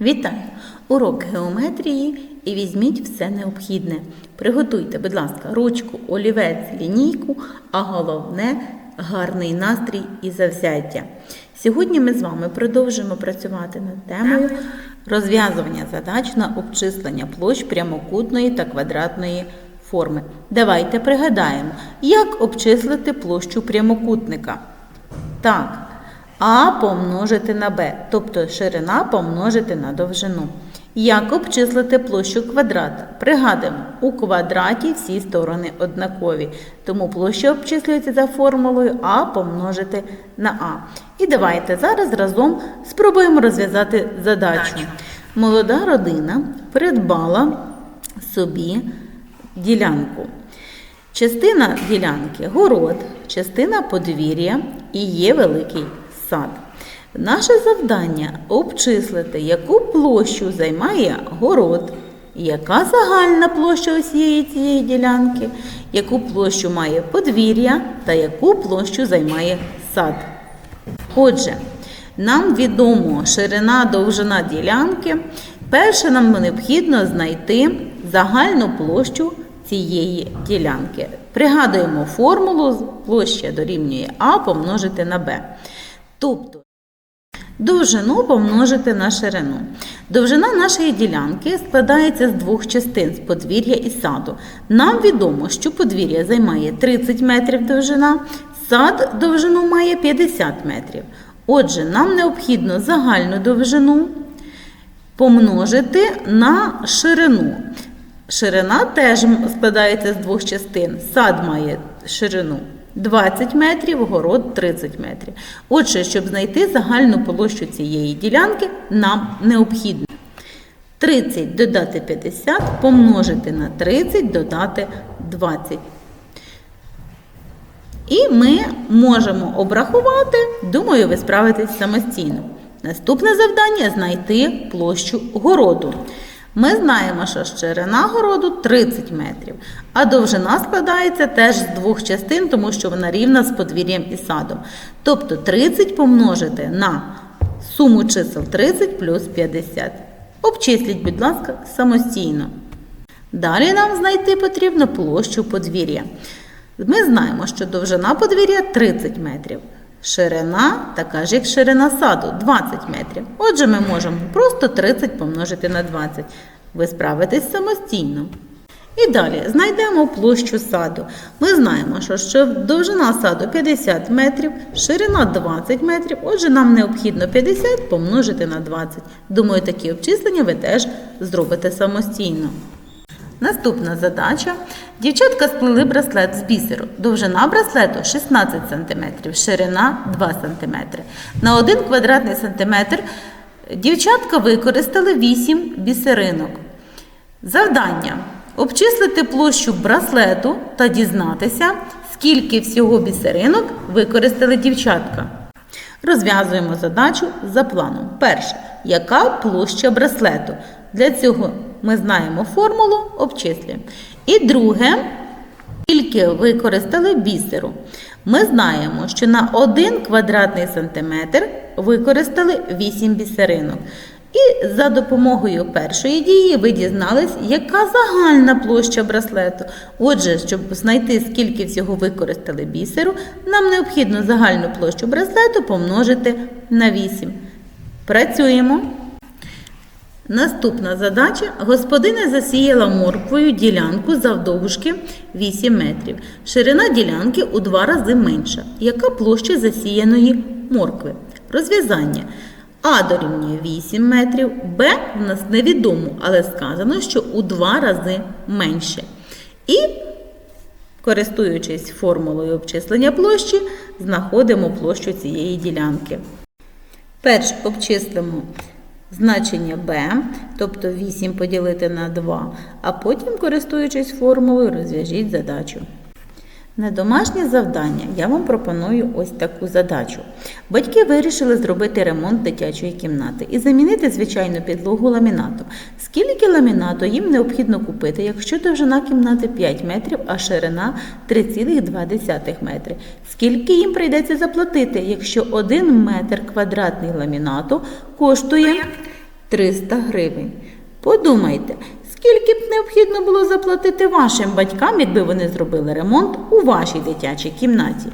Вітаю! Урок геометрії і візьміть все необхідне. Приготуйте, будь ласка, ручку, олівець, лінійку, а головне гарний настрій і завзяття. Сьогодні ми з вами продовжимо працювати над темою розв'язування задач на обчислення площ прямокутної та квадратної форми. Давайте пригадаємо, як обчислити площу прямокутника. Так, а помножити на Б, тобто ширина помножити на довжину. Як обчислити площу квадрата? Пригадуємо, у квадраті всі сторони однакові, тому площа обчислюється за формулою А помножити на А. І давайте зараз разом спробуємо розв'язати задачу. Молода родина придбала собі ділянку. Частина ділянки город, частина подвір'я і є великий сад. Наше завдання обчислити, яку площу займає город, яка загальна площа усієї цієї ділянки, яку площу має подвір'я та яку площу займає сад. Отже, нам відомо ширина довжина ділянки. Перше нам необхідно знайти загальну площу цієї ділянки. Пригадуємо формулу площа дорівнює А помножити на Б. Тобто довжину помножити на ширину. Довжина нашої ділянки складається з двох частин з подвір'я і саду. Нам відомо, що подвір'я займає 30 метрів довжина, сад довжину має 50 метрів. Отже, нам необхідно загальну довжину помножити на ширину. Ширина теж складається з двох частин. Сад має ширину 20 метрів, город 30 метрів. Отже, щоб знайти загальну площу цієї ділянки, нам необхідно 30 додати 50, помножити на 30, додати 20. І ми можемо обрахувати, думаю, ви справитесь самостійно. Наступне завдання знайти площу городу. Ми знаємо, що ширина городу 30 метрів, а довжина складається теж з двох частин, тому що вона рівна з подвір'ям і садом. Тобто 30 помножити на суму чисел 30 плюс 50. Обчисліть, будь ласка, самостійно. Далі нам знайти потрібно площу подвір'я. Ми знаємо, що довжина подвір'я 30 метрів. Ширина, така ж як ширина саду 20 метрів. Отже, ми можемо просто 30 помножити на 20. Ви справитесь самостійно. І далі знайдемо площу саду. Ми знаємо, що, довжина саду 50 метрів, ширина 20 метрів. Отже, нам необхідно 50 помножити на 20. Думаю, такі обчислення ви теж зробите самостійно. Наступна задача. Дівчатка сплели браслет з бісеру. Довжина браслету 16 см, ширина 2 см. На 1 квадратний сантиметр дівчатка використали 8 бісеринок. Завдання обчислити площу браслету та дізнатися, скільки всього бісеринок використали дівчатка. Розв'язуємо задачу за планом. Перше. Яка площа браслету? Для цього ми знаємо формулу, обчислюємо. І друге, скільки використали бісеру. Ми знаємо, що на 1 квадратний сантиметр використали 8 бісеринок. І за допомогою першої дії ви дізнались, яка загальна площа браслету. Отже, щоб знайти, скільки всього використали бісеру, нам необхідно загальну площу браслету помножити на 8. Працюємо. Наступна задача. Господиня засіяла морквою ділянку завдовжки 8 метрів. Ширина ділянки у два рази менша. Яка площа засіяної моркви? Розв'язання. А дорівнює 8 метрів, Б в нас невідомо, але сказано, що у два рази менше. І, користуючись формулою обчислення площі, знаходимо площу цієї ділянки. Перш обчислимо значення b, тобто 8 поділити на 2, а потім, користуючись формулою, розв'яжіть задачу. На домашнє завдання я вам пропоную ось таку задачу. Батьки вирішили зробити ремонт дитячої кімнати і замінити звичайну підлогу ламінатом. Скільки ламінату їм необхідно купити, якщо довжина кімнати 5 метрів, а ширина 3,2 метри? Скільки їм прийдеться заплатити, якщо 1 метр квадратний ламінату коштує 300 гривень. Подумайте, скільки б необхідно було заплатити вашим батькам, якби вони зробили ремонт у вашій дитячій кімнаті.